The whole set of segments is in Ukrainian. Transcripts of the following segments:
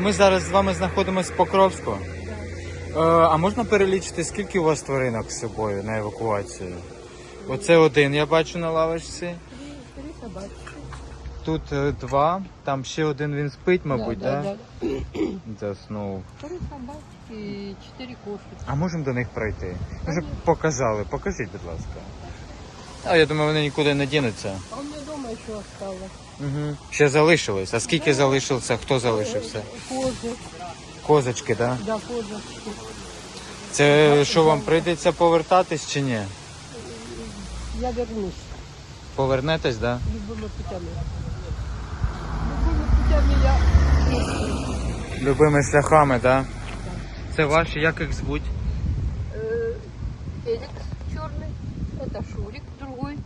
Ми зараз з вами знаходимося в Покровську. Е, а можна перелічити, скільки у вас тваринок з собою на евакуацію? Оце один, я бачу на лавочці. Тут е, два, там ще один він спить, мабуть, да, да? да, Заснув. Три собачки и четыре кошки. А можемо до них пройти? Ми вже показали, покажіть, будь ласка. А я думаю, вони нікуди не дінуться. А у меня дома еще осталось. Угу. Ще залишилось. А скільки залишилося? Хто залишився? Козы. Козочки, так? Да? Да, козочки. Це що вам прийдеться повертатись чи ні? Я вернусь Повернетесь, так? Да? любыми путями. Любыми путями я... Любими шляхами, так? Да? Це ваші, як їх звуть? Э, Феликс черный. Это Шурик другой.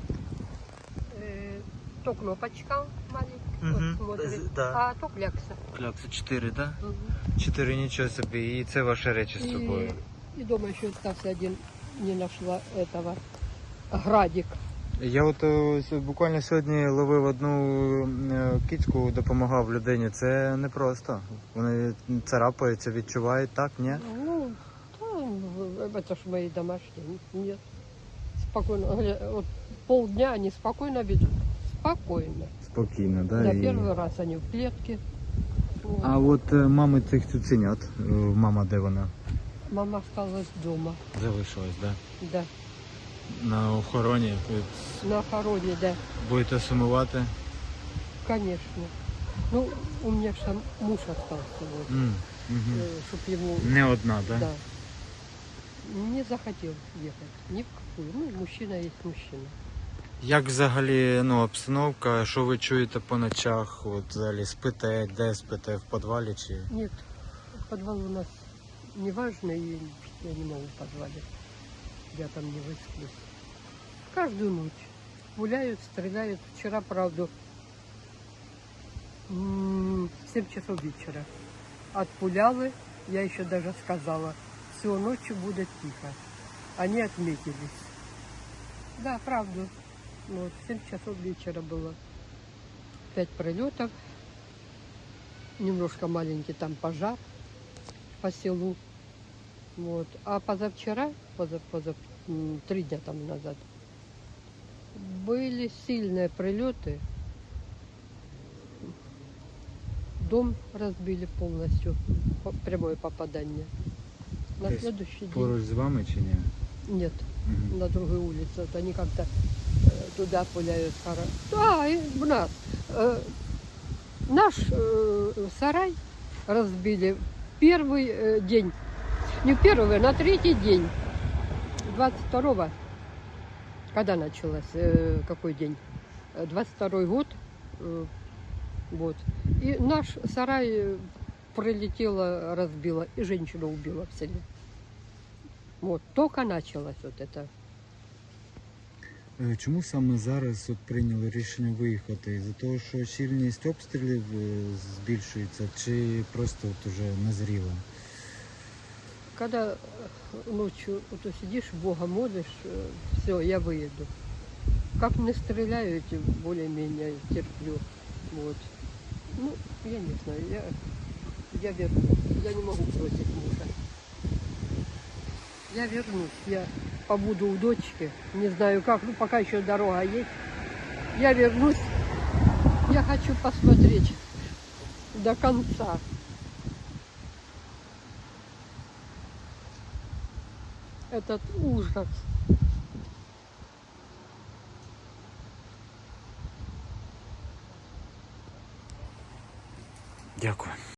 Э, то кнопочка маленькая. Мгм. Вот смотрит. Да. А то клякса. Клякса 4, так? Да? Мгм. Чотири нічого собі, і це ваші речі з собою. И, и дома еще остался один. Не нашла этого. Градик. Я от е, с- буквально сьогодні ловив одну е, кицьку, допомагав людині. Це непросто. Вони царапаються, відчувають, так, ні? Ну, да, это ж мои домашние. Нет. Спокойно. Гля- Вот полдня они спокойно ведут. Спокойно. Спокійно, да? Да, і- первый раз они в клетке. Вот. А от е, мами цих цуценят, е, мама де вона? Мама осталась дома. Залишилась, да? Да. На охороні. На охороне, да. Будете сумувати? Конечно. Ну, у меня же муж остался, вот, чтобы ему... Не одна, да? Да. Не захотел ехать ни в какую. Ну, мужчина есть мужчина. Як взагалі ну, обстановка, що ви чуєте по ночах? От взагалі спите, де спите, в підвалі чи? Нет, подвал у нас не важно, и я не могу в подвале. Я там не высплюсь. Каждую ночь гуляют, стреляют. Вчера, правда, в 7 часов вечера отпуляли. Я еще даже сказала, все, ночью будет тихо. Они отметились. Да, правда. Вот, в 7 часов вечера было пять прилетов. Немножко маленький там пожар по селу. Вот. А позавчера, поза, поза, м, три дня там назад, были сильные прилеты. Дом разбили полностью. По- Прямое попадание. На То есть следующий день. Поруч з вами чи ні? Нет, Мгм. на другой улице. Вот они как-то туда пуляют хорошо. Да, и у нас. Э, наш э, сарай разбили первый э, день. Не первый, на третий день. 22-го. Когда началось? э, какой день? Э, 22 год. э, вот. И наш сарай прилетело, разбило, и женщину убила в селе. Вот, только началось вот это. Е, Чому саме зараз от прийняли рішення виїхати? За того, що щільність обстрілів е, збільшується, чи просто от уже назріла? Когда э, ночью вот ты сидишь, Бога молишь, все, я выеду. Как не стреляют, более-менее терплю. Вот. Ну, я не знаю, я, я вернусь. Я не могу бросить мужа. Я вернусь, я побуду у дочки. Не знаю как, ну пока еще дорога есть. Я вернусь. Я хочу посмотреть до конца. Этот ужас. Дякую.